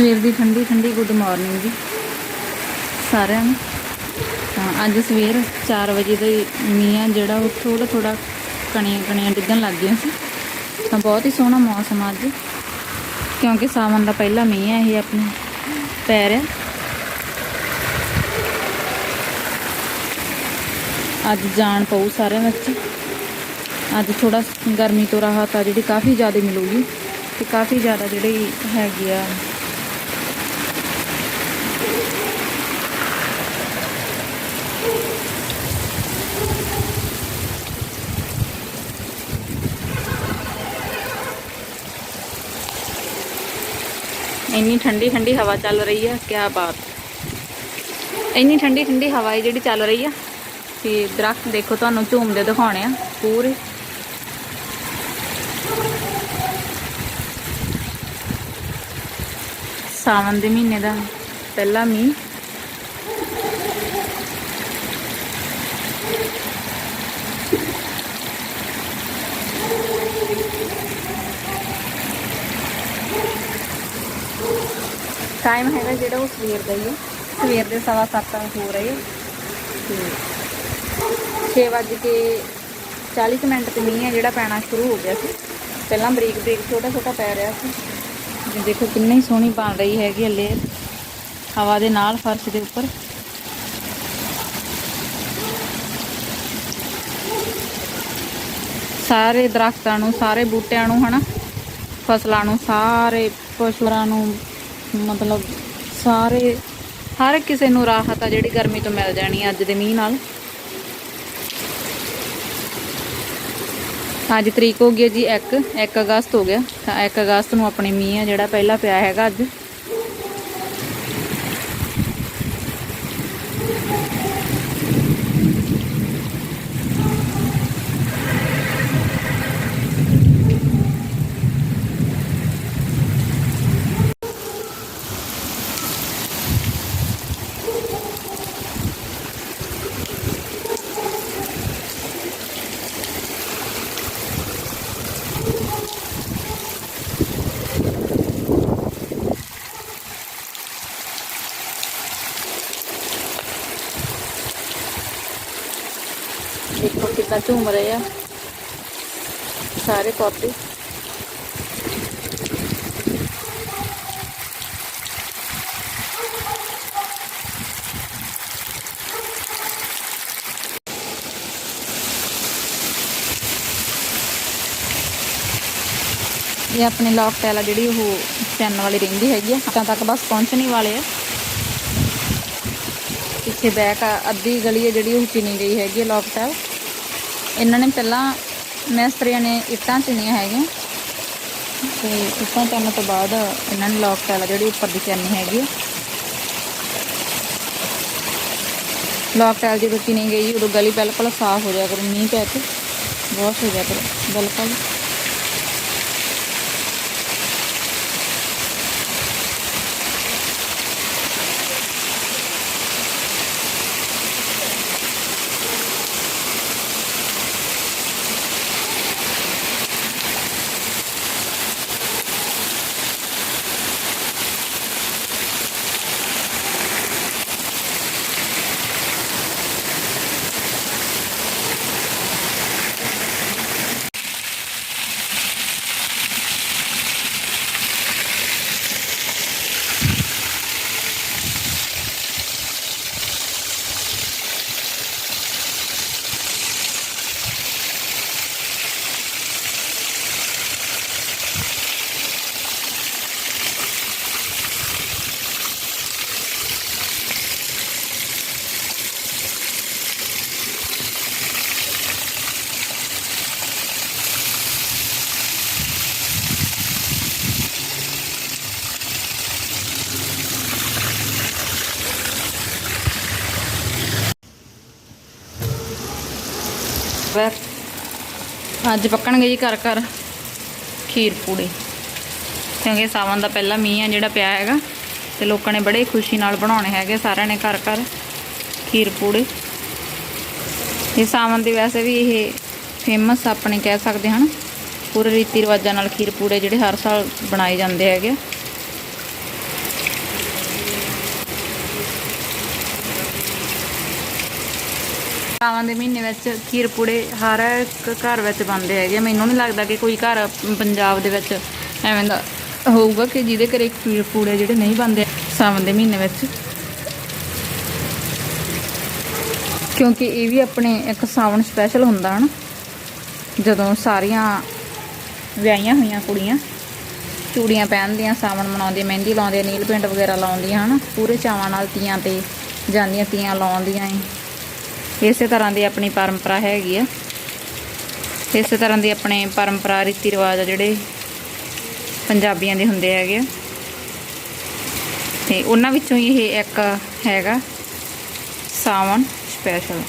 ਸਵੇਰ ਦੀ ਠੰਡੀ ਠੰਡੀ ਗੁੱਡ ਮਾਰਨਿੰਗ ਜੀ। ਸਾਰਿਆਂ ਨੂੰ। ਤਾਂ ਅੱਜ ਸਵੇਰ 4 ਵਜੇ ਦਾ ਮੀਂਹ ਆ, ਜਿਹੜਾ ਉਹ ਥੋੜਾ ਥੋੜਾ ਕਣੀਆਂ ਕਣੀਆਂ ਡਿੱਗਣ ਲੱਗ ਗਈਆਂ ਸੀ। ਤਾਂ ਬਹੁਤ ਹੀ ਸੋਹਣਾ ਮੌਸਮ ਅੱਜ। ਕਿਉਂਕਿ ਸਾਵਣ ਦਾ ਪਹਿਲਾ ਮੀਂਹ ਹੈ ਇਹ ਆਪਣੇ ਪੈ ਰਿਹਾ। ਅੱਜ ਜਾਣ ਪਊ ਸਾਰਿਆਂ ਵਿੱਚ। ਅੱਜ ਥੋੜਾ ਗਰਮੀ ਤੋਂ ਰਾਹਤ ਆ ਜਿਹੜੀ ਕਾਫੀ ਜ਼ਿਆਦਾ ਮਿਲੂਗੀ। ਤੇ ਕਾਫੀ ਜ਼ਿਆਦਾ ਜਿਹੜੀ ਹੈਗੀ ਆ ਇੰਨੀ ਠੰਡੀ ਠੰਡੀ ਹਵਾ ਚੱਲ ਰਹੀ ਹੈ ਕੀ ਬਾਤ। ਇੰਨੀ ਠੰਡੀ ਠੰਡੀ ਹਵਾ ਹੈ ਜਿਹੜੀ ਚੱਲ ਰਹੀ ਆ। ਤੇ ਦਰਖਤ ਦੇਖੋ ਤੁਹਾਨੂੰ ਝੂਮਦੇ ਦਿਖਾਉਣੇ ਆ, ਪੂਰੇ। ਸਾਵਣ ਦੇ ਮਹੀਨੇ ਦਾ ਪਹਿਲਾ ਮੀਂਹ। ਟਾਈਮ ਹੈਗਾ ਜਿਹੜਾ ਉਹ ਸਵੇਰ ਦਾ ਹੀ ਹੈ। ਸਵੇਰ ਦੇ ਸਵਾ ਸੱਤ ਹੋ ਰਹੇ ਤੇ 6 ਵਜੇ ਕੇ 40 ਕੁ ਮਿੰਟ ਤੇ ਮੀਂਹ ਹੈ ਜਿਹੜਾ ਪੈਣਾ ਸ਼ੁਰੂ ਹੋ ਗਿਆ ਸੀ। ਪਹਿਲਾਂ ਬਰੀਕ ਬਰੀਕ ਛੋਟਾ ਛੋਟਾ ਪੈ ਰਿਹਾ ਸੀ। ਜੀ ਦੇਖੋ ਕਿੰਨੀ ਸੋਹਣੀ ਬਣ ਰਹੀ ਹੈਗੀ ਹਲੇ ਹਵਾ ਦੇ ਨਾਲ ਫਰਸ਼ ਦੇ ਉੱਪਰ। ਸਾਰੇ ਦਰਖਤਾਂ ਨੂੰ, ਸਾਰੇ ਬੂਟਿਆਂ ਨੂੰ ਹਨਾ, ਫਸਲਾਂ ਨੂੰ, ਸਾਰੇ ਪਸ਼ੂਆਂ ਨੂੰ ਮਤਲਬ ਸਾਰੇ, ਹਰ ਕਿਸੇ ਨੂੰ ਰਾਹਤ ਆ ਜਿਹੜੀ ਗਰਮੀ ਤੋਂ ਮਿਲ ਜਾਣੀ ਅੱਜ ਦੇ ਮੀਂਹ ਨਾਲ। ਅੱਜ ਤਰੀਕ ਹੋ ਗਈ ਹੈ ਜੀ 1 1 ਅਗਸਤ ਹੋ ਗਿਆ। ਤਾਂ 1 ਅਗਸਤ ਨੂੰ ਆਪਣੇ ਮੀਂਹ ਆ ਜਿਹੜਾ ਪਹਿਲਾ ਪਿਆ ਹੈਗਾ ਅੱਜ। ਦੇਖੋ ਕਿੰਨਾ ਝੂਮ ਰਹੇ ਆ ਸਾਰੇ ਪੌਦੇ ਇਹ ਆਪਣੇ ਲੌਕ ਟੈਲ ਆ ਜਿਹੜੀ ਉਹ ਚੈਨ ਵਾਲੀ ਰਹਿੰਦੀ ਹੈਗੀ ਆ ਤਾਂ ਤੱਕ ਬਸ ਪਹੁੰਚਣ ਹੀ ਵਾਲੇ ਆ ਪਿੱਛੇ ਬੈਕ ਆ ਅੱਧੀ ਗਲੀ ਹੈ ਜਿਹੜੀ ਉਹ ਚਿਣੀ ਗਈ ਹੈਗੀ ਲੌਕ ਟੈਲ ਇਹਨਾਂ ਨੇ ਪਹਿਲਾਂ ਮਿਸਤਰੀਆਂ ਨੇ ਇੱਟਾਂ ਚਿਣੀਆਂ ਹੈਗੀਆਂ। ਤੇ ਇੱਟਾਂ ਚਿਣਨ ਤੋਂ ਬਾਅਦ ਇਹਨਾਂ ਨੇ ਲੌਕ ਟੈਲ ਆ ਜਿਹੜੀ ਉੱਪਰ ਦੀ ਚਿਣਨੀ ਹੈਗੀ ਆ। ਲੌਕ ਟੈਲ ਜਦੋਂ ਚਿਣੀ ਗਈ, ਉਦੋਂ ਗਲੀ ਬਿਲਕੁਲ ਸਾਫ਼ ਹੋ ਜਾਇਆ ਕਰੂ, ਮੀਂਹ ਪੈ ਕੇ ਬਹੁਤ ਹੋ ਜਾਇਆ ਕਰੂ, ਬਿਲਕੁਲ। ਵੈਰ ਅੱਜ ਪੱਕਣਗੇ ਜੀ ਘਰ ਘਰ ਖੀਰ ਪੂੜੇ। ਕਿਉਂਕਿ ਸਾਵਣ ਦਾ ਪਹਿਲਾ ਮੀਂਹ ਆ ਜਿਹੜਾ ਪਿਆ ਹੈਗਾ ਤੇ ਲੋਕਾਂ ਨੇ ਬੜੇ ਖੁਸ਼ੀ ਨਾਲ ਬਣਾਉਣੇ ਹੈਗੇ ਸਾਰਿਆਂ ਨੇ ਘਰ ਘਰ ਖੀਰ ਪੂੜੇ। ਇਹ ਸਾਵਣ ਦੀ ਵੈਸੇ ਵੀ ਇਹ ਫੇਮਸ ਆਪਣੇ ਕਹਿ ਸਕਦੇ ਹਨ ਪੂਰੇ ਰੀਤੀ ਰਿਵਾਜਾਂ ਨਾਲ ਖੀਰ ਪੂੜੇ ਜਿਹੜੇ ਹਰ ਸਾਲ ਬਣਾਏ ਜਾਂਦੇ ਹੈਗੇ ਸਾਵਣ ਦੇ ਮਹੀਨੇ ਵਿੱਚ ਖੀਰ ਪੂੜੇ ਹਰ ਇੱਕ ਘਰ ਵਿੱਚ ਬਣਦੇ ਹੈਗੇ ਮੈਨੂੰ ਨਹੀਂ ਲੱਗਦਾ ਕਿ ਕੋਈ ਘਰ ਪੰਜਾਬ ਦੇ ਵਿੱਚ ਐਵੇਂ ਦਾ ਹੋਊਗਾ ਕਿ ਜਿਹਦੇ ਘਰੇ ਖੀਰ ਪੂੜੇ ਜਿਹੜੇ ਨਹੀਂ ਬਣਦੇ ਸਾਵਣ ਦੇ ਮਹੀਨੇ ਵਿੱਚ। ਕਿਉਂਕਿ ਇਹ ਵੀ ਆਪਣੇ ਇੱਕ ਸਾਵਣ ਸਪੈਸ਼ਲ ਹੁੰਦਾ ਹਨ। ਜਦੋਂ ਸਾਰੀਆਂ ਵਿਆਹੀਆਂ ਹੋਈਆਂ ਕੁੜੀਆਂ ਚੂੜੀਆਂ ਪਹਿਨਦੀਆਂ, ਸਾਵਣ ਮਨਾਉਂਦੀਆਂ, ਮਹਿੰਦੀ ਲਾਉਂਦੀਆਂ, ਨੀਲ ਪੇਂਟ ਵਗੈਰਾ ਲਾਉਂਦੀਆਂ ਹਨ। ਪੂਰੇ ਚਾਵਾਂ ਨਾਲ ਤੀਆਂ ਤੇ ਜਾਂਦੀਆਂ, ਤੀਆਂ ਲਾਉਂਦੀਆਂ ਏ ਇਸੇ ਤਰ੍ਹਾਂ ਦੀ ਆਪਣੀ ਪਰੰਪਰਾ ਹੈਗੀ ਆ। ਇਸੇ ਤਰ੍ਹਾਂ ਦੀ ਆਪਣੇ ਪਰੰਪਰਾ, ਰੀਤੀ ਰਿਵਾਜ ਆ ਜਿਹੜੇ ਪੰਜਾਬੀਆਂ ਦੇ ਹੁੰਦੇ ਹੈਗੇ ਆ। ਤੇ ਉਹਨਾਂ ਵਿੱਚੋਂ ਹੀ ਇਹ ਇੱਕ ਹੈਗਾ ਸਾਵਣ ਸਪੈਸ਼ਲ